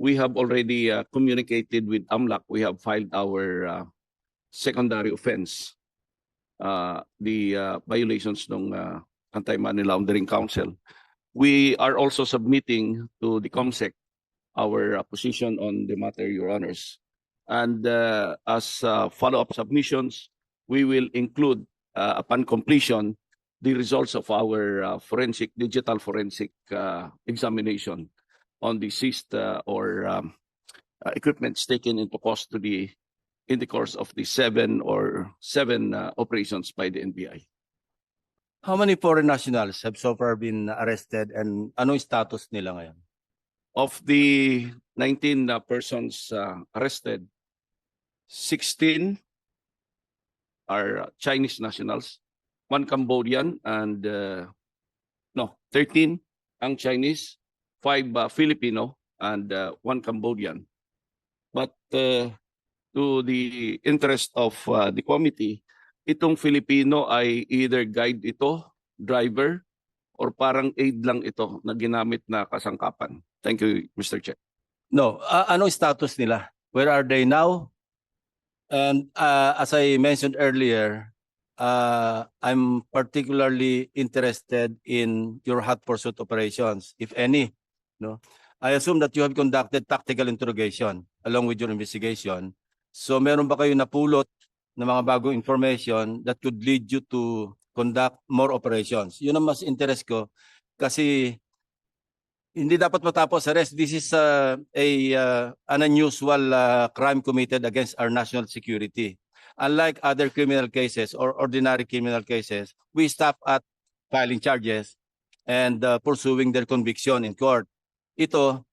We have already uh, communicated with AMLAC. We have filed our uh, secondary offense, uh, the uh, violations ng uh, Anti-Money Laundering Council. We are also submitting to the COMSEC our uh, position on the matter, Your Honors. And uh, as uh, follow-up submissions, we will include uh, upon completion the results of our uh, forensic, digital forensic uh, examination on the seized uh, or um, uh, equipments taken into custody in the course of the seven or seven uh, operations by the NBI. How many foreign nationals have so far been arrested and ano yung status nila ngayon? Of the 19 uh, persons uh, arrested, 16 are uh, Chinese nationals, one Cambodian, and uh, no, 13 ang Chinese, five uh, Filipino, and uh, one Cambodian. But uh, to the interest of uh, the committee, itong Filipino ay either guide ito, driver, or parang aid lang ito na ginamit na kasangkapan. Thank you, Mr. Chair. No, uh, ano yung status nila? Where are they now? And uh, as I mentioned earlier, uh, I'm particularly interested in your hot pursuit operations, if any. No, I assume that you have conducted tactical interrogation along with your investigation. So meron ba kayo napulot ng mga bagong information that could lead you to conduct more operations? Yun ang mas interest ko kasi hindi dapat matapos arrest. This is uh, a uh, an unusual uh, crime committed against our national security. Unlike other criminal cases or ordinary criminal cases, we stop at filing charges and uh, pursuing their conviction in court. Ito,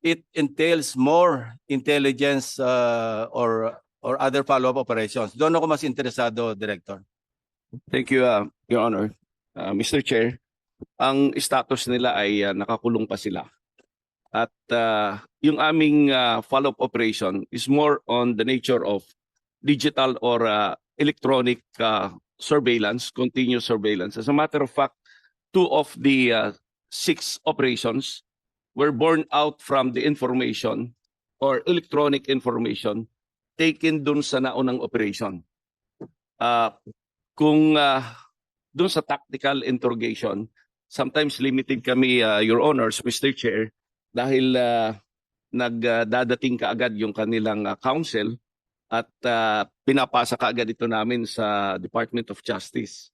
it entails more intelligence uh, or or other follow-up operations. Doon ako mas interesado, Director. Thank you, uh, Your Honor. Uh, Mr. Chair, ang status nila ay uh, nakakulong pa sila. At uh, yung aming uh, follow-up operation is more on the nature of digital or uh, electronic uh, surveillance, continuous surveillance. As a matter of fact, two of the uh, six operations were born out from the information or electronic information taken dun sa naunang operation. Uh, kung uh, dun sa tactical interrogation, sometimes limited kami, uh, Your Honors, Mr. Chair, dahil uh, nagdadating kaagad yung kanilang uh, counsel at uh, pinapasa kaagad ito namin sa Department of Justice.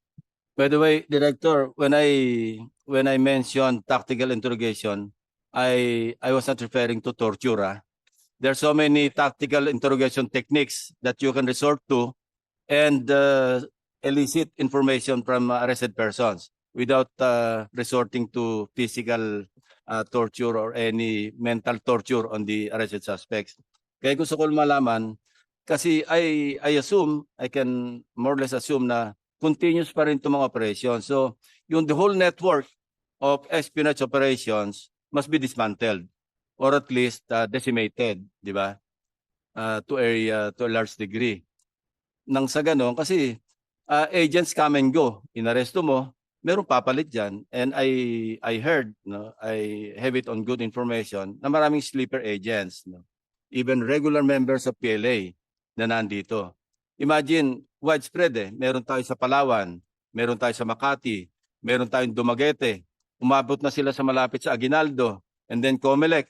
By the way, Director, when I when I mentioned tactical interrogation, I I was not referring to torture. ah. There are so many tactical interrogation techniques that you can resort to and uh, elicit information from arrested persons without uh, resorting to physical uh, torture or any mental torture on the arrested suspects. Kaya gusto ko malaman kasi I I assume I can more or less assume na continuous pa rin itong mga operations. So, yung the whole network of espionage operations must be dismantled or at least uh, decimated, di ba? Uh, to a uh, to a large degree. Nang sa ganon, kasi uh, agents come and go. Inaresto mo, meron papalit dyan. And I I heard, no, I have it on good information na maraming sleeper agents. No? Even regular members of PLA na nandito. Imagine, widespread eh. Meron tayo sa Palawan, meron tayo sa Makati, meron tayong Dumaguete. Umabot na sila sa malapit sa Aguinaldo, and then Comelec,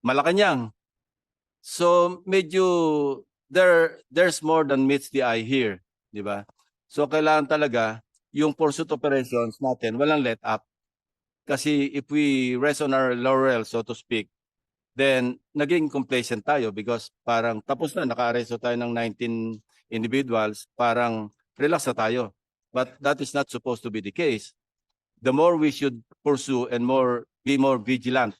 Malacanang. So medyo there there's more than meets the eye here, di ba? So kailangan talaga yung pursuit operations natin walang let up. Kasi if we rest on our laurels, so to speak, then naging complacent tayo because parang tapos na, naka-arresto tayo ng 19 individuals, parang relax na tayo. But that is not supposed to be the case. The more we should pursue and more be more vigilant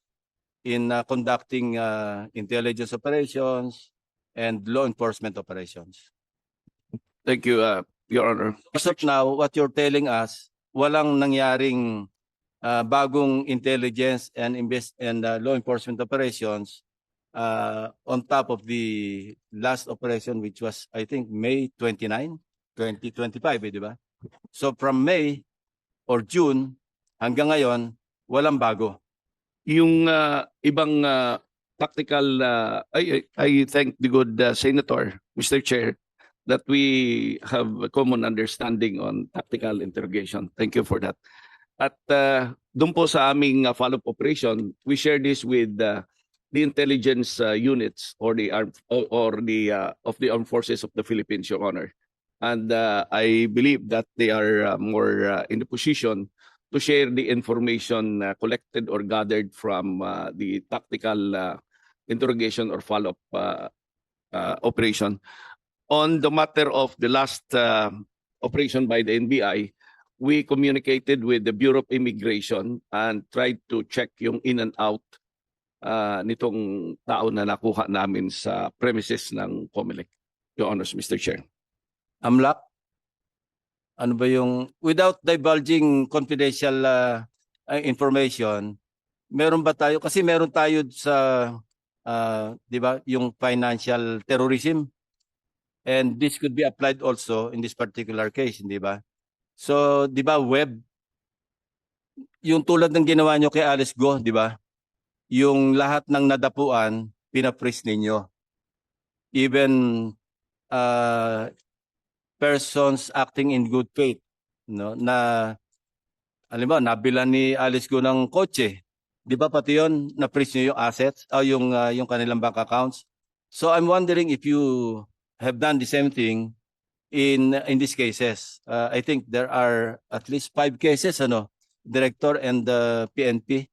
in uh, conducting uh, intelligence operations and law enforcement operations. Thank you, uh, Your Honor. As of now, what you're telling us, walang nangyaring uh, bagong intelligence and invest and uh, law enforcement operations uh, on top of the last operation which was I think May 29, 2025, eh, di ba? So from May or June hanggang ngayon, walang bago. yung ah, ibang ah, tactical ah, I, I thank the good ah, senator Mr. Chair that we have a common understanding on tactical interrogation thank you for that at uh, doon po sa aming ah, follow-up operation we share this with ah, the intelligence ah, units or the arm or, or the ah, of the armed forces of the Philippines your honor and ah, I believe that they are ah, more ah, in the position to share the information uh, collected or gathered from uh, the tactical uh, interrogation or follow-up uh, uh, operation. On the matter of the last uh, operation by the NBI, we communicated with the Bureau of Immigration and tried to check yung in and out uh, nitong tao na nakuha namin sa premises ng COMELEC. Your Honors, Mr. Chair. AMLAC? Ano ba yung, without divulging confidential uh, information, meron ba tayo, kasi meron tayo sa, uh, di ba, yung financial terrorism. And this could be applied also in this particular case, di ba? So, di ba, web, yung tulad ng ginawa nyo kay Alice Go, di ba? Yung lahat ng nadapuan, pinapris ninyo. Even uh, persons acting in good faith no? Na alam mo nabilan ni Alice Go ng kotse. Di ba pati yon na freeze yung assets o yung ah, yung kanilang bank accounts? So i'm wondering if you have done the same thing in in these cases. Uh, i think there are at least five cases ano director and the PNP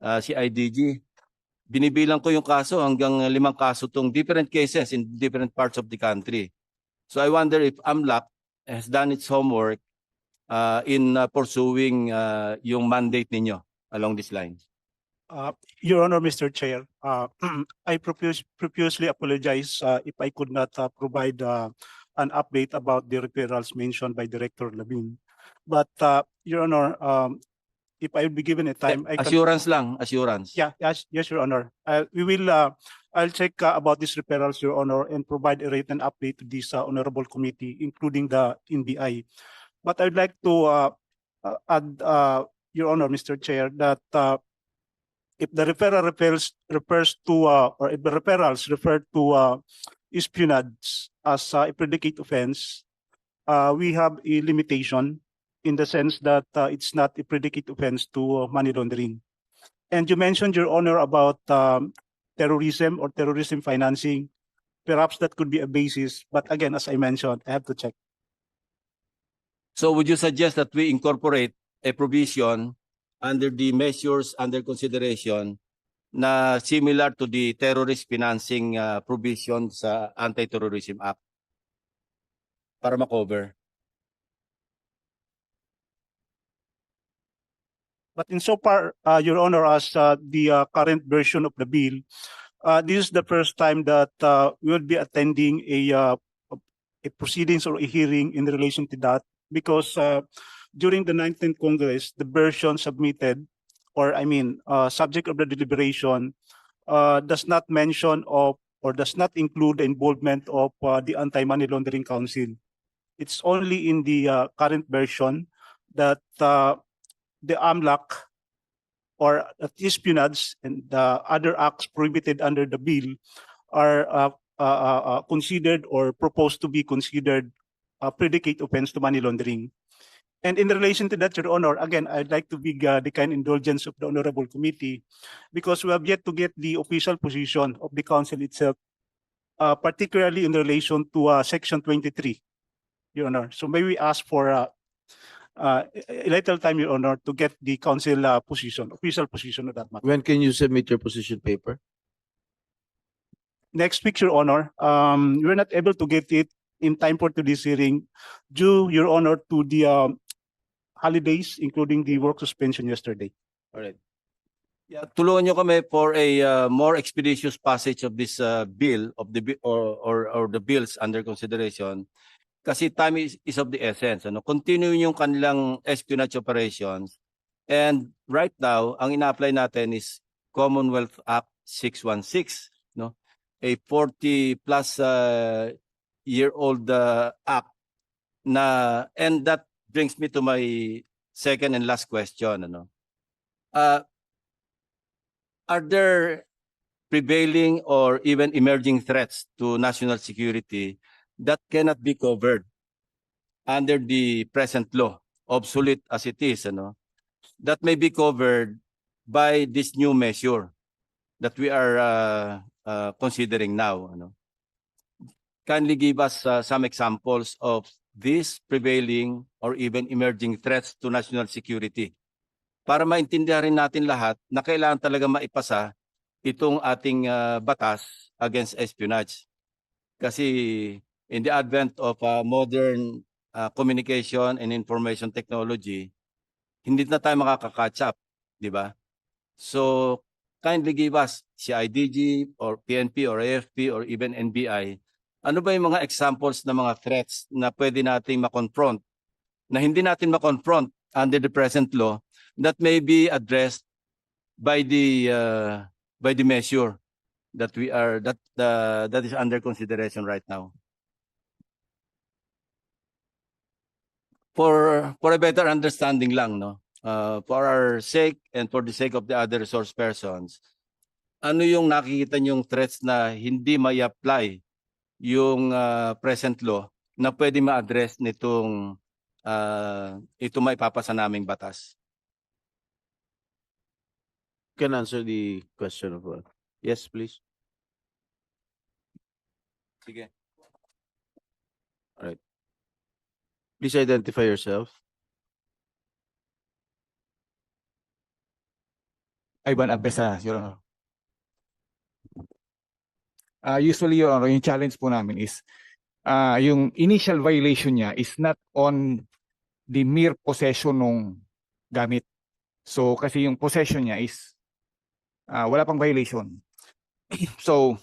uh, si IDG binibilang ko yung kaso hanggang limang kaso tong different cases in different parts of the country So I wonder if AMLAC has done its homework uh, in uh, pursuing uh, yung mandate ninyo along these lines. Uh, Your Honor, Mr. Chair, uh, I profuse- profusely apologize uh, if I could not uh, provide uh, an update about the referrals mentioned by Director Labin. But uh, Your Honor, um, if I will be given a time, I can. Assurance lang, assurance. Yeah, yes, yes, Your Honor. Uh, We will, uh, I'll check uh, about these referrals, Your Honor, and provide a written update to this uh, honorable committee, including the NBI. But I'd like to uh, uh, add, uh, Your Honor, Mr. Chair, that uh, if the referral refers, refers to, uh, or if the referrals refer to uh, espionage as uh, a predicate offense, uh, we have a limitation in the sense that uh, it's not a predicate offense to uh, money laundering. And you mentioned, Your Honor, about um, terrorism or terrorism financing. Perhaps that could be a basis, but again, as I mentioned, I have to check. So would you suggest that we incorporate a provision under the measures under consideration na similar to the terrorist financing uh, provision sa Anti-Terrorism Act para makover? But insofar, uh, Your Honor, as uh, the uh, current version of the bill, uh, this is the first time that uh, we will be attending a, uh, a proceedings or a hearing in relation to that because uh, during the 19th Congress, the version submitted, or I mean, uh, subject of the deliberation, uh, does not mention of or does not include the involvement of uh, the Anti-Money Laundering Council. It's only in the uh, current version that uh, the AMLAC or that espionage and the other acts prohibited under the bill are uh, uh, uh, uh, considered or proposed to be considered a predicate offense to money laundering. And in relation to that, Your Honor, again, I'd like to beg uh, the kind indulgence of the Honorable Committee because we have yet to get the official position of the Council itself, uh, particularly in relation to Section 23, Your Honor. So may we ask for uh, a little time, Your Honor, to get the council uh, position, official position of that matter. When can you submit your position paper? Next week, Your Honor, um, we were not able to get it in time for today's hearing due, Your Honor, to the um, holidays, including the work suspension yesterday. Alright. Yeah, tulungan nyo kami for a uh, more expeditious passage of this uh, bill of the bi- or, or or the bills under consideration. Kasi time is, is of the essence. Ano, continue yung kanilang espionage operations. And right now, ang ina-apply natin is Commonwealth Act 616, no? A 40 plus uh, year old uh, act na and that brings me to my second and last question ano. Uh, are there prevailing or even emerging threats to national security that cannot be covered under the present law, obsolete as it is, ano, that may be covered by this new measure that we are uh, uh, considering now. Ano. Kindly give us uh, some examples of these prevailing or even emerging threats to national security para maintindihan rin natin lahat na kailangan talaga maipasa itong ating uh, batas against espionage. Kasi in the advent of uh, modern uh, communication and information technology, hindi na tayo makaka-catch up, di ba? So, kindly give us CIDG or PNP or AFP or even NBI, ano ba yung mga examples ng mga threats na pwede nating makonfront na hindi natin makonfront under the present law that may be addressed by the uh, by the measure that we are that uh, that is under consideration right now. For for a better understanding lang no. Uh, for our sake and for the sake of the other resource persons, ano yung nakikita niyong threats na hindi may apply yung uh, present law na pwede ma-address nitong uh, ito maipapasa naming batas? Can answer the question of, uh, yes, please. Sige. Please identify yourself. Ivan Abesa, Your Honor. Uh, usually, Your Honor, yung challenge po namin is uh, yung initial violation niya is not on the mere possession ng gamit. So, kasi yung possession niya is uh, wala pang violation. so,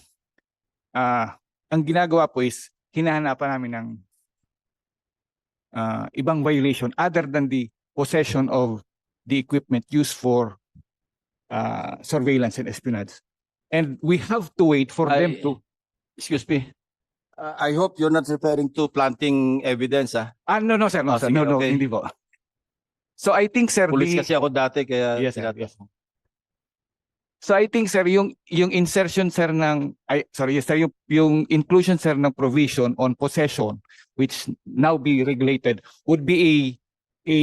uh, ang ginagawa po is hinahanapan namin ng uh, ibang violation other than the possession of the equipment used for uh, surveillance and espionage. And we have to wait for them I- to. Excuse me. Uh, I hope you're not referring to planting evidence ah. Ah, no, no, sir. No, Ah, sir. sige, no, no, okay. hindi po. So I think, sir, Pulis the- kasi ako dati kaya Yes, sir. Yes. So I think, sir, yung, yung insertion, sir, ng, ay, sorry, sir, yung, yung inclusion, sir, ng provision on possession, which now be regulated, would be a, a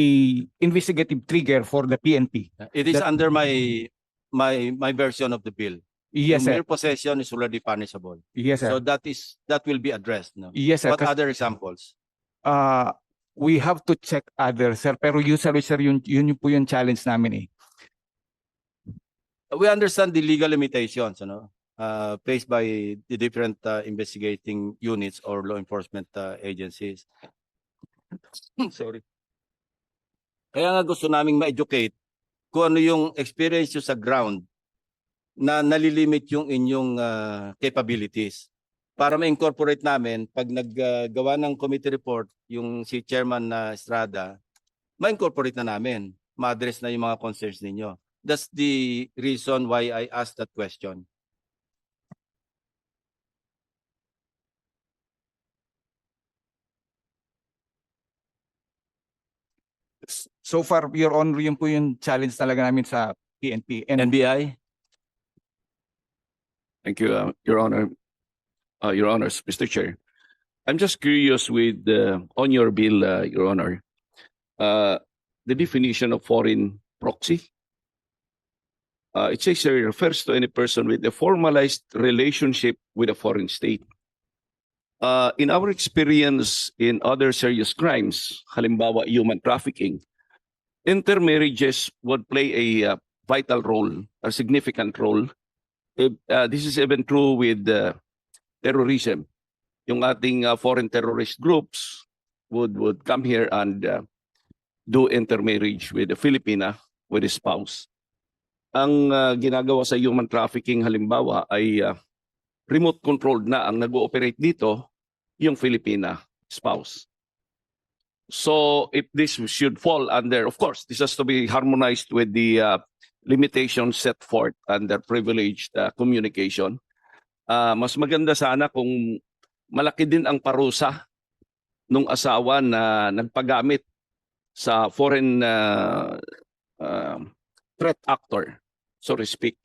investigative trigger for the PNP. It is That- under my my my version of the bill. Yes, Yung sir. mere possession is already punishable. Yes, sir. So that is that will be addressed. No? yes, sir. What other examples? uh, we have to check other, sir. Pero usually, sir, yun, yun po yung challenge namin eh. We understand the legal limitations, ano, uh, faced by the different uh, investigating units or law enforcement uh, agencies. Sorry. Kaya nga gusto naming ma-educate kung ano yung experience nyo sa ground na nalilimit yung inyong uh, capabilities para ma-incorporate namin pag naggawa ng committee report yung si chairman na Estrada, ma-incorporate na namin, ma-address na yung mga concerns ninyo. That's the reason why I asked that question. So far, Your Honor, yun po yung challenge talaga namin sa PNP. And NBI? Thank you, uh, Your Honor. Uh, Your Honors, Mr. Chair. I'm just curious with, uh, on your bill, uh, Your Honor, uh, the definition of foreign proxy. Uh, it here refers to any person with a formalized relationship with a foreign state. Uh, in our experience in other serious crimes, halimbawa human trafficking, intermarriages would play a uh, vital role, a significant role if, uh, this is even true with uh, terrorism. Yung ating uh, foreign terrorist groups would would come here and uh, do intermarriage with a Filipina with a spouse. Ang uh, ginagawa sa human trafficking halimbawa ay uh, remote controlled na ang nag-ooperate dito yung Filipina spouse. So if this should fall under, of course, this has to be harmonized with the uh, limitations set forth under privileged uh, communication. Ah, mas maganda sana kung malaki din ang parusa nung asawa na nagpagamit sa foreign uh, uh, threat actor, so to speak.